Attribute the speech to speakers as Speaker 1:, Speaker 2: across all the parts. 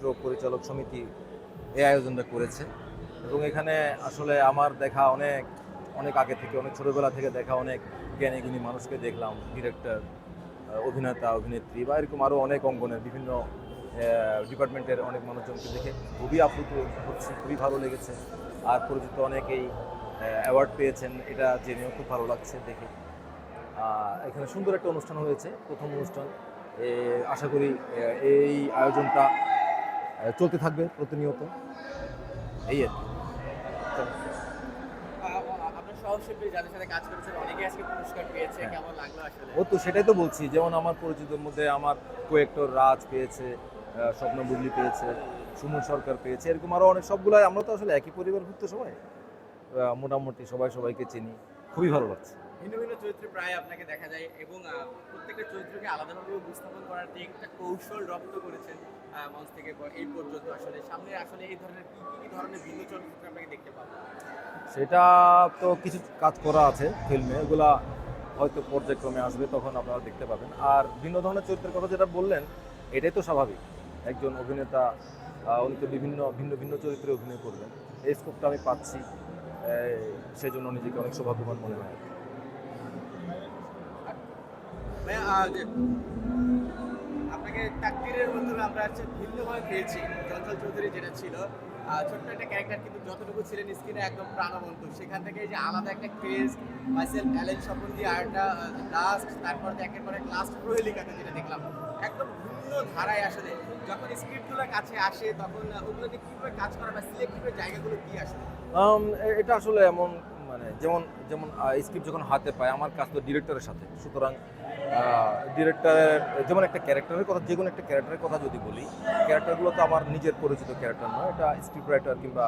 Speaker 1: চলচ্চিত্র পরিচালক সমিতি এই আয়োজনটা করেছে। এবং এখানে আসলে আমার দেখা অনেক অনেক আগে থেকে, অনেক ছোটোবেলা থেকে দেখা অনেক জ্ঞানী গুণী মানুষকে দেখলাম ডিরেক্টর অভিনেতা, অভিনেত্রী বা এরকম আরও অনেক অঙ্গনের বিভিন্ন ডিপার্টমেন্টের অনেক মানুষজনকে দেখে খুবই আপ্লুত হচ্ছে, খুবই ভালো লেগেছে। আর পরিচিত অনেকেই অ্যাওয়ার্ড পেয়েছেন, এটা জেনেও খুব ভালো লাগছে দেখে। এখানে সুন্দর একটা অনুষ্ঠান হয়েছে, প্রথম অনুষ্ঠান। আশা করি এই আয়োজনটা চলতে থাকবে প্রতিনিয়ত। এই আর হ্যাঁ। ও তো সেটাই তো বলছি যেমন আমার পরিচিতর মধ্যে আমার কোয়েক্টর রাজ পেয়েছে স্বপ্ন বুবলি পেয়েছে সুমন সরকার পেয়েছে এরকম আরও অনেক সবগুলাই আমরা তো আসলে একই পরিবার পরিবারভুক্ত সবাই। মোটামুটি সবাই সবাইকে চিনি খুবই ভালো লাগছে।
Speaker 2: ভিন্ন ভিন্ন চরিত্রে প্রায় আপনাকে দেখা যায় এবং প্রত্যেকটা চরিত্রকে আলাদাভাবে উপস্থাপন করার যে একটা কৌশল রপ্ত করেছেন মঞ্চ থেকে এই পর্যন্ত আসলে। সামনে আসলে এই ধরনের কি, কি- ধরনের ভিন্ন চরিত্র আপনাকে দেখতে পাবো?
Speaker 1: সেটা তো কিছু কাজ করা আছে ফিল্মে। এগুলা হয়তো পর্যায়ক্রমে আসবে, তখন আপনারা দেখতে পাবেন। আর ভিন্ন ধরনের চরিত্রের কথা যেটা বললেন, এটাই তো স্বাভাবিক। একজন অভিনেতা উনি তো বিভিন্ন, ভিন্ন ভিন্ন চরিত্রে অভিনয় করবেন এই স্কোপটা আমি পাচ্ছি সেই জন্য নিজেকে অনেক সৌভাগ্যবান মনে হয়।
Speaker 2: আপনাকে তাকদিরের মাধ্যমে আমরা হচ্ছে ভিন্নভাবে পেয়েছি। চঞ্চল চৌধুরী যেটা ছিল ছোট্ট একটা ক্যারেক্টার কিন্তু যতটুকু ছিলেন স্ক্রিনে একদম প্রাণবন্ত। সেখান থেকে যে আলাদা একটা ক্রেজ মাইসেল অ্যালেন স্বপন দিয়ে আরেকটা লাস্ট তারপর একের পর এক লাস্ট প্রহেলিকাতে যেটা দেখলাম। একদম ভিন্ন ধারায় আসলে যখন স্ক্রিপ্টগুলো কাছে আসে তখন আহ, ওগুলোকে কীভাবে কাজ করা বা সিলেক্টিভের জায়গাগুলো কি
Speaker 1: এ- এটা আসলে এমন মানে যেমন যেমন স্ক্রিপ্ট যখন হাতে পায়, আমার কাজ তো ডিরেক্টরের সাথে। সুতরাং ডিরেক্টরের যেমন একটা ক্যারেক্টারের কথা যে কোনো একটা ক্যারেক্টারের কথা যদি বলি ক্যারেক্টারগুলো তো আমার নিজের পরিচিত ক্যারেক্টার নয়। এটা স্ক্রিপ্ট রাইটার কিংবা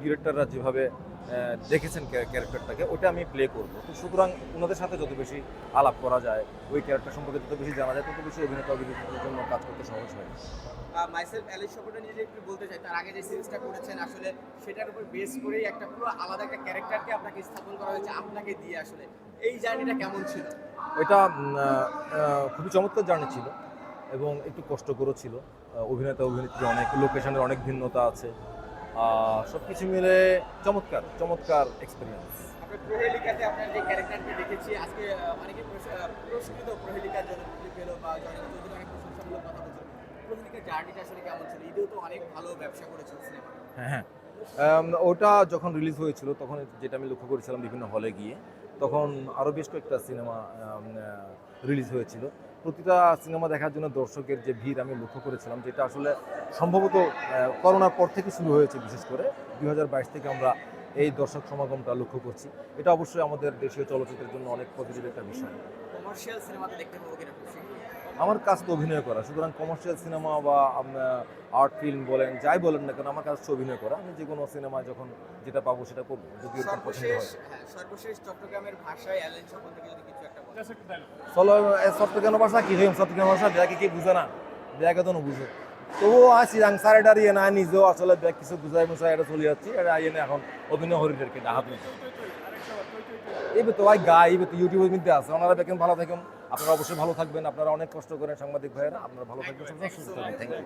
Speaker 1: ডিরেক্টররা যেভাবে দেখেছেন ক্যারেক্টারটাকে ওটা আমি প্লে করব। তো সুতরাং ওনাদের সাথে যত বেশি আলাপ করা যায়, ওই ক্যারেক্টার সম্পর্কে যত বেশি জানা যায়, তত বেশি অভিনেতা অভিনেত্রীর জন্য কাজ করতে সহজ হয়।
Speaker 2: মাইসেল অ্যালেন স্বপনটা নিয়ে যদি একটু বলতে চাই তার আগে যে সিরিজটা করেছেন আসলে সেটার উপর বেস করেই একটা পুরো আলাদা একটা ক্যারেক্টারকে আপনাকে স্থাপন করা হয়েছে আপনাকে দিয়ে আসলে। এই জার্নিটা কেমন ছিল?
Speaker 1: এটা খুবই চমৎকার জার্নি ছিল এবং একটু কষ্টকরও ছিল। অভিনেতা অভিনেত্রী অনেক লোকেশনের অনেক ভিন্নতা আছে। সব কিছু মিলে চমৎকার চমৎকার এক্সপিরিয়েন্স
Speaker 2: আপনার প্রহেলিকাতে আপনার যে ক্যারেক্টারকে দেখেছি আজকে অনেকে পুরস্কৃত প্রহেলিকার জন্য পুলি বা অনেক বলছেন প্রহেলিকার জার্নিটা আসলে কেমন ছিল? ঈদেও তো অনেক ভালো ব্যবসা করেছেন সিনেমা।
Speaker 1: হ্যাঁ হ্যাঁ। ওটা যখন রিলিজ হয়েছিল তখন যেটা আমি লক্ষ্য করেছিলাম বিভিন্ন হলে গিয়ে তখন আরও বেশ কয়েকটা সিনেমা রিলিজ হয়েছিল। প্রতিটা সিনেমা দেখার জন্য দর্শকের যে ভিড় আমি লক্ষ্য করেছিলাম যেটা আসলে সম্ভবত করোনার পর থেকে শুরু হয়েছে বিশেষ করে। দুই হাজার বাইশ থেকে আমরা এই দর্শক সমাগমটা লক্ষ্য করছি। এটা অবশ্যই আমাদের দেশীয় চলচ্চিত্রের জন্য অনেক পজিটিভ একটা বিষয়।
Speaker 2: কমার্শিয়াল সিনেমাতে দেখতে পাবো কিনা?
Speaker 1: আমার কাজ তো অভিনয় করা সুতরাং কমার্শিয়াল সিনেমা বা আর্ট ফিল্ম বলেন যাই বলেন না কেন আমার কাজ তো অভিনয় করা আমি যে কোনো সিনেমায় যখন যেটা পাবো সেটা করব যদি পছন্দ হয়
Speaker 2: হ্যাঁ সর্বশেষ চট্টগ্রামের ভাষায় অ্যালেন স্বপন যদি কিছু একটা বলেন
Speaker 1: চলো ভাষা কি হইম চট্টগ্রাম ভাষা ব্যাগে কি বুঝে না ব্যাগে তো বুঝে তবুও আসি আং সারেটা ইয়ে না নিজেও আসলে ব্যাগ কিছু বুঝাই মুছাই এটা চলে যাচ্ছি এটা ইয়ে না এখন অভিনয় হরিদেরকে ডাহাত এইবার তো ভাই গাই এইবার তো ইউটিউবের মধ্যে আছে ওনারা দেখেন ভালো থাকেন আপনারা অবশ্যই ভালো থাকবেন। আপনারা অনেক কষ্ট করেন সাংবাদিক ভাইয়েরা। আপনারা ভালো থাকবেন। সুস্থ থাকবেন। Thank you